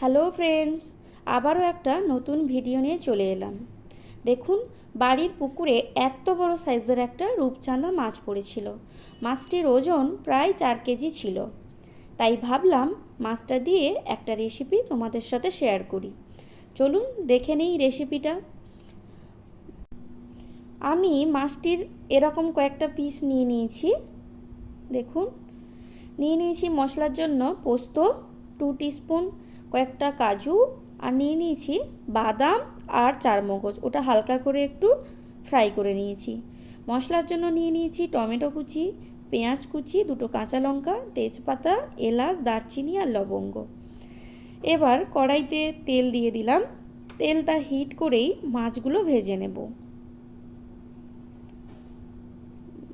Hello friends, আবারও একটা নতুন ভিডিও নিয়ে চলে এলাম। দেখুন, বাড়ির পুকুরে এত বড় সাইজের একটা রূপচাঁদা মাছ পড়েছিল। মাছটির ওজন প্রায় চার কেজি ছিল। তাই ভাবলাম মাছটা দিয়ে একটা রেসিপি তোমাদের সাথে শেয়ার করি। চলুন দেখে নেই রেসিপিটা আমি মাছটির এরকম কয়েকটা পিস নিয়ে নিয়েছি। দেখুন, নিয়ে নিয়েছি মশলার জন্য পোস্ত টু স্পুন কয়েকটা কাজু আর নিয়ে নিয়েছি, বাদাম আর চারমগজ। ওটা হালকা করে একটু ফ্রাই করে নিয়েছি। মশলার জন্য নিয়ে নিয়েছি টমেটো কুচি, পেঁয়াজ কুচি, দুটো কাঁচা লঙ্কা, তেজপাতা, এলাচ, দারচিনি আর লবঙ্গ। এবার কড়াইতে তেল দিয়ে দিলাম। তেলটা হিট করেই মাছগুলো ভেজে নেব।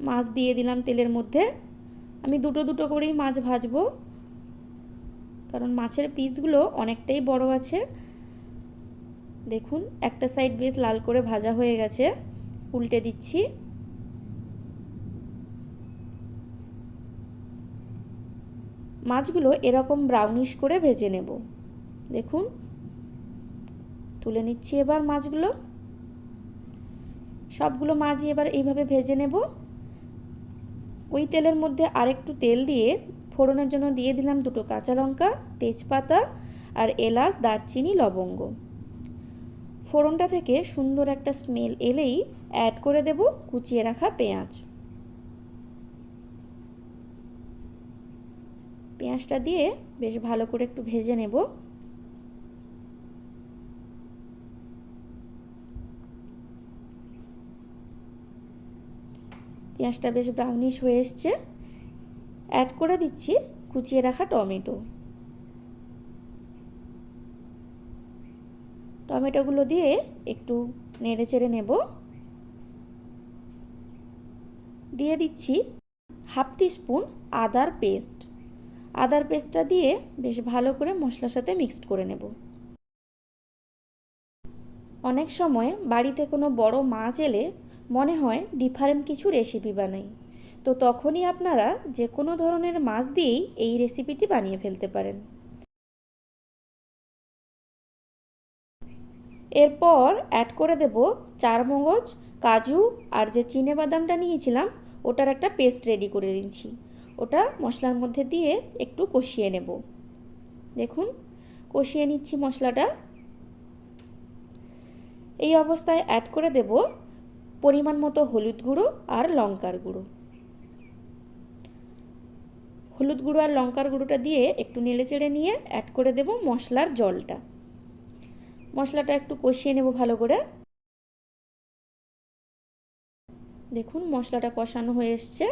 মাছ দিয়ে দিলাম তেলের মধ্যে। আমি দুটো দুটো করেই মাছ ভাজবো। কারণ মাছের পিসগুলো অনেকটাই বড় আছে। দেখুন, একটা সাইড বেশ লাল করে ভাজা হয়ে গেছে। উল্টে দিচ্ছি। মাছগুলো এরকম ব্রাউনিশ করে ভেজে নেব। দেখুন। তুলে নিচ্ছি এবার মাছগুলো। সবগুলো মাছই এবার এইভাবে ভেজে নেব। ওই তেলের মধ্যে আরেকটু তেল দিয়ে ফোড়নের জন্য দিয়ে দিলাম দুটো কাঁচা লঙ্কা, তেজপাতা আর এলাচ, দারচিনি, লবঙ্গ। ফোড়নটা থেকে সুন্দর একটা স্মেল এলেই অ্যাড করে দেব কুচিয়ে রাখা পেঁয়াজ। পেঁয়াজটা দিয়ে বেশ ভালো করে একটু ভেজে নেব। পেঁয়াজটা বেশ ব্রাউনিশ হয়ে এসছে। অ্যাড করে দিচ্ছি, কুচিয়ে রাখা টমেটো। টমেটোগুলো দিয়ে একটু নেড়ে চেড়ে নেব। দিয়ে দিচ্ছি হাফ স্পুন আদার পেস্ট। আদার পেস্টটা দিয়ে বেশ ভালো করে মশলার সাথে মিক্সড করে নেব। অনেক সময় বাড়িতে কোনো বড় মাছ এলে মনে হয় ডিফারেন্ট কিছু রেসিপি বানাই। তো তখনই আপনারা যে কোনো ধরনের মাছ দিয়েই এই রেসিপিটি বানিয়ে ফেলতে পারেন। এরপর অ্যাড করে দেব চার মগজ কাজু আর যে চিনে বাদামটা নিয়েছিলাম, ওটার একটা পেস্ট রেডি করে নিচ্ছি। ওটা মশলার মধ্যে দিয়ে একটু কষিয়ে নেব। দেখুন, কষিয়ে নিচ্ছি মশলাটা। এই অবস্থায় অ্যাড করে দেব পরিমাণ মতো হলুদ গুঁড়ো আর লঙ্কার গুঁড়ো। হলুদ গুঁড়ো আর লঙ্কার গুঁড়োটা দিয়ে একটু নেড়ে চেড়ে নিয়ে অ্যাড করে দেব মশলার জলটা। মশলাটা একটু কষিয়ে নেব ভালো করে। দেখুন মশলাটা কষানো হয়ে এসছে।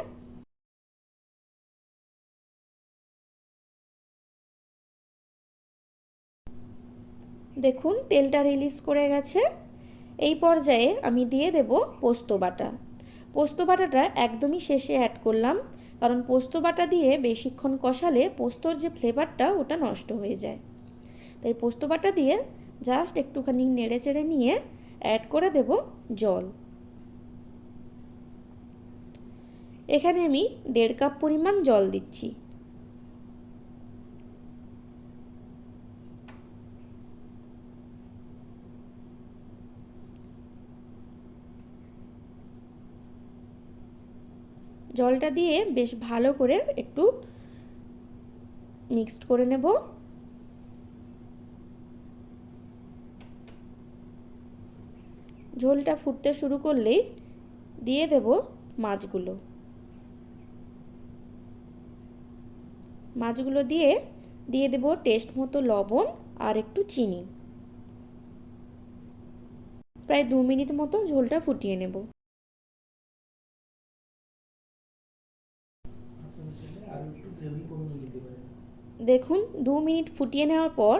দেখুন তেলটা রিলিজ করে গেছে। এই পর্যায়ে আমি দিয়ে দেব পোস্ত বাটা। পোস্ত বাটাটা একদমই শেষে অ্যাড করলাম। কারণ পোস্ত বাটা দিয়ে বেশিক্ষণ কষালে পোস্তর যে ফ্লেভারটা, ওটা নষ্ট হয়ে যায়। তাই পোস্ত বাটা দিয়ে জাস্ট একটুখানি নেড়ে চেড়ে নিয়ে অ্যাড করে দেব জল। এখানে আমি দেড় কাপ পরিমাণ জল দিচ্ছি। জলটা দিয়ে বেশ ভালো করে একটু মিক্সড করে নেব। ঝোলটা ফুটতে শুরু করলেই দিয়ে দেব মাছগুলো। মাছগুলো দিয়ে দিয়ে দেব টেস্ট মতো লবণ আর একটু চিনি। প্রায় দু মিনিট মতো ঝোলটা ফুটিয়ে নেব। দেখুন, দু মিনিট ফুটিয়ে নেওয়ার পর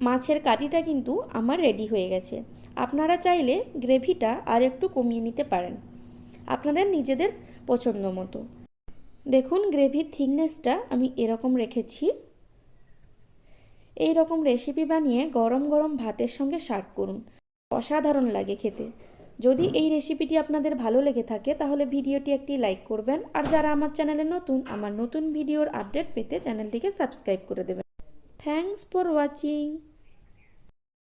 মাছের কাটিটা কিন্তু আমার রেডি হয়ে গেছে। আপনারা চাইলে গ্রেভিটা আর একটু কমিয়ে নিতে পারেন। আপনাদের নিজেদের পছন্দ মতো। দেখুন, গ্রেভির থিকনেসটা আমি এরকম রেখেছি। এই রকম রেসিপি বানিয়ে গরম গরম ভাতের সঙ্গে সার্ভ করুন। অসাধারণ লাগে খেতে। যদি এই রেসিপিটি আপনাদের ভালো লেগে থাকে, তাহলে ভিডিওটি একটি লাইক করবেন। আর যারা আমার চ্যানেলে নতুন, আমার নতুন ভিডিওর আপডেট পেতে চ্যানেলটিকে সাবস্ক্রাইব করে দেবেন। Thanks for watching